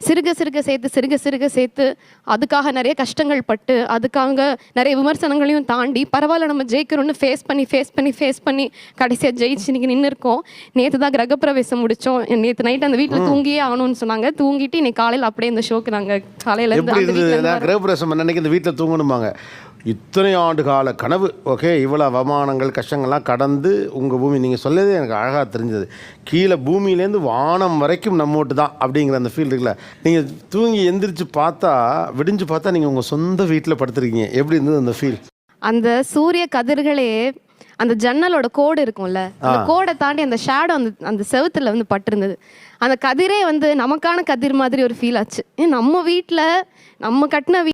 சிறுக சிறுக சேர்த்து சிறுக சிறுக சேர்த்து அதுக்காக நிறைய கஷ்டங்கள் பட்டு அதுக்காக நிறைய விமர்சனங்களையும் தாண்டி பரவாயில்ல நம்ம ஜெயிக்கிறோம்னு ஃபேஸ் பண்ணி ஃபேஸ் பண்ணி ஃபேஸ் பண்ணி கடைசியாக ஜெயிச்சு இன்னைக்கு நின்று இருக்கோம் நேற்று தான் கிரகப்பிரவேசம் முடித்தோம் நேற்று நைட் அந்த வீட்டில் தூங்கியே ஆகணும்னு சொன்னாங்க. தூங்கிட்டு இன்னைக்கு காலையில் அப்படியே இந்த ஷோக்கு நாங்கள் காலையில இருந்து கிரகப்பிரவேசம் அன்னைக்கு இந்த வீட்டில் தூங்கணுமாங்க இத்தனை ஆண்டு கால கனவு. ஓகே இவ்வளோ அவமானங்கள் கஷ்டங்கள்லாம் கடந்து உங்கள் பூமி நீங்கள் சொல்லதே எனக்கு அழகாக தெரிஞ்சது. கீழே பூமியிலேருந்து வானம் வரைக்கும் நம்மோட்டு தான் அப்படிங்கிற அந்த ஃபீல் இருக்குல்ல. நீங்கள் தூங்கி எந்திரிச்சு பார்த்தா விடிஞ்சு பார்த்தா நீங்கள் உங்கள் சொந்த வீட்டில் படுத்துருக்கீங்க. எப்படி இருந்தது அந்த ஃபீல் அந்த சூரிய கதிர்களே அந்த ஜன்னலோட கோடு இருக்கும்ல அந்த கோடை தாண்டி அந்த ஷேடோ அந்த அந்த செவுத்துல வந்து பட்டிருந்தது. அந்த கதிரே வந்து நமக்கான கதிர் மாதிரி ஒரு ஃபீல் ஆச்சு. நம்ம வீட்டில் நம்ம கட்டின வீ